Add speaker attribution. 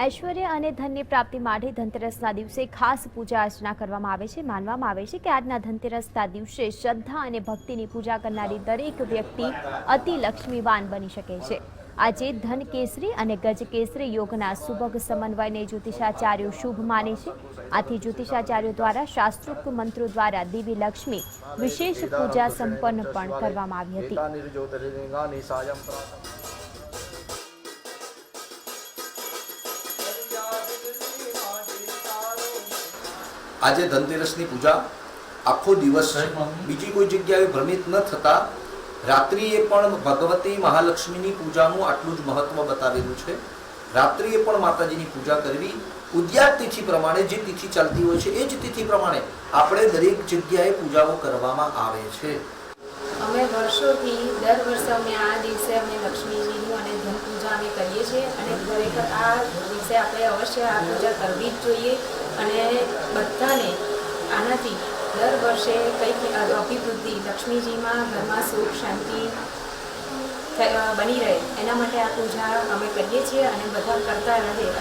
Speaker 1: ઐશ્વર્ય અને ધનની પ્રાપ્તિ માટે ધનતેરસના દિવસે ખાસ પૂજા અર્ચના કરવામાં આવે છે. માનવામાં આવે છે કે આજના ધનતેરસના દિવસે શ્રદ્ધા અને ભક્તિની પૂજા કરનારી દરેક વ્યક્તિ અતિ લક્ષ્મીવાન બની શકે છે. આજે ધન કેસરી અને ગજ કેસરી યોગના સુભગ સમન્વયને જ્યોતિષાચાર્યો શુભ માને છે. આથી જ્યોતિષાચાર્યો દ્વારા શાસ્ત્રોક્ત મંત્રો દ્વારા દેવી લક્ષ્મી વિશેષ પૂજા સંપન્ન પણ કરવામાં આવી હતી.
Speaker 2: આજે ધનતેરસની પૂજા આખો દિવસ બીજી કોઈ જગ્યાએ ભ્રમિત ન થતા રાત્રિએ પણ ભગવતી મહાલક્ષ્મીની પૂજાનું આટલું જ મહત્વ બતાવેલું છે. રાત્રિએ પણ માતાજીની પૂજા કરવી ઉદ્યાત તિથિ પ્રમાણે જે તિથિ ચાલતી હોય છે એ જ તિથિ પ્રમાણે આપણે દરેક જગ્યાએ પૂજાઓ કરવામાં આવે છે.
Speaker 3: અમે વર્ષોથી દર વર્ષે અમે આ દિવસે અમે લક્ષ્મીજીનું અને ધન પૂજા અમે કરીએ છીએ અને ખરેખર આ દિવસે આપણે અવશ્ય આ પૂજા કરવી જ જોઈએ. અને બધાને આનાથી દર વર્ષે કંઈક અભિવૃદ્ધિ, લક્ષ્મીજીમાં ઘરમાં સુખ, શાંતિ બની રહે. એના માટે આ પૂજા અમે કરીએ છીએ અને બધા કરતા રહે.